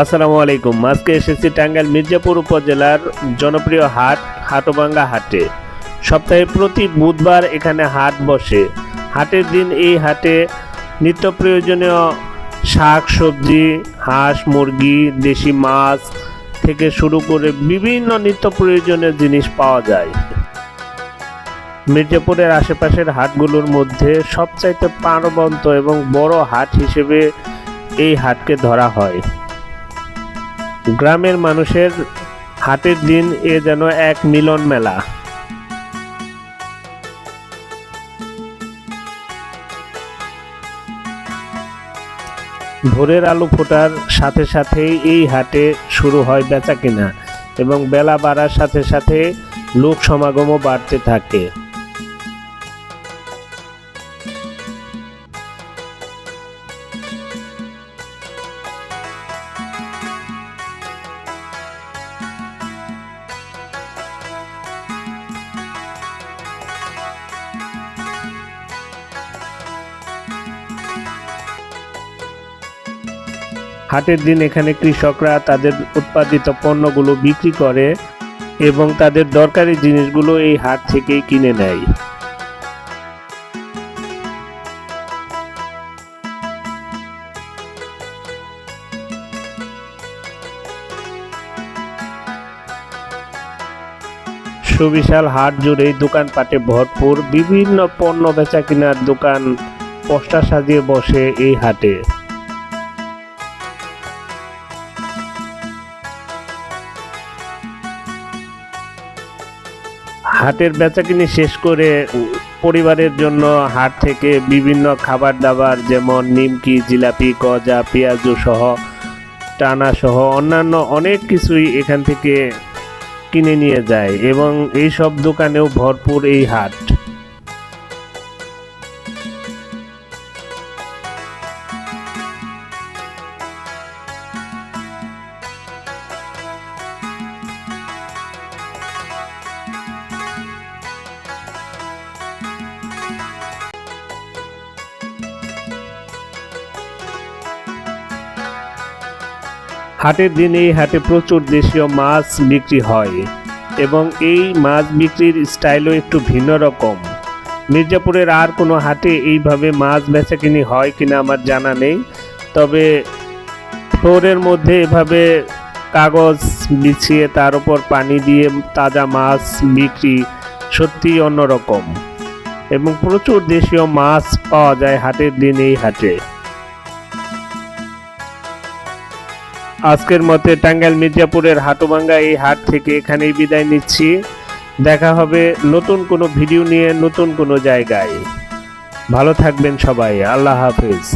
আসসালামু আলাইকুম। আজকে এসেছি টাঙ্গাইল মির্জাপুর উপজেলার জনপ্রিয় হাট, হাটোবাঙ্গা হাটে। সপ্তাহে প্রতি বুধবার এখানে হাট বসে। হাটের দিন এই হাটে নিত্য প্রয়োজনীয় শাক, সবজি, হাঁস, মুরগি, দেশি মাছ থেকে শুরু করে বিভিন্ন নিত্য প্রয়োজনীয় জিনিস পাওয়া যায়। মির্জাপুরের আশেপাশের হাটগুলোর মধ্যে সবচাইতে প্রাণবন্ত এবং বড় হাট হিসেবে এই হাটকে ধরা হয়। গ্রামের মানুষের হাটের দিন এ যেন এক মিলন মেলা। ভোরের আলো ফোটার সাথে সাথেই এই হাটে শুরু হয় বেচা কিনা এবং বেলা বাড়ার সাথে সাথে লোক সমাগমও বাড়তে থাকে। হাটের দিন এখানে কৃষকরা তাদের উৎপাদিত পণ্যগুলো বিক্রি করে এবং তাদের দরকারি জিনিসগুলো এই হাট থেকেই কিনে নেয়। সুবিশাল হাট জুড়েই দোকানপাটে ভরপুর বিভিন্ন পণ্য বেচা কেনার দোকান পোস্টার সাজিয়ে বসে এই হাটে। হাটের বেচাকিনি শেষ করে পরিবারের জন্য হাট থেকে বিভিন্ন খাবার দাবার যেমন নিমকি, জিলাপি, গজা, পেঁয়াজু সহ, টানা সহ অন্যান্য অনেক কিছুই এখান থেকে কিনে নিয়ে যায় এবং এই সব দোকানেও ভরপুর এই হাট। হাটের দিন এই হাটে প্রচুর দেশীয় মাছ বিক্রি হয় এবং এই মাছ বিক্রির স্টাইলও একটু ভিন্ন রকম। মির্জাপুরের আর কোনো হাটে এইভাবে মাছ বেচাকিনি হয় কিনা আমার জানা নেই, তবে ফ্লোরের মধ্যে এভাবে কাগজ বিছিয়ে তার উপর পানি দিয়ে তাজা মাছ বিক্রি সত্যিই অন্যরকম। এবং প্রচুর দেশীয় মাছ পাওয়া যায় হাটের দিন এই হাটে। আজকের মতে টাঙ্গাইল মির্জাপুরের হাটুভাঙ্গা এই হাট থেকে এখানেই বিদায় নিচ্ছি। দেখা হবে নতুন কোনো ভিডিও নিয়ে, নতুন কোনো জায়গায়। ভালো থাকবেন সবাই, আল্লাহ হাফেজ।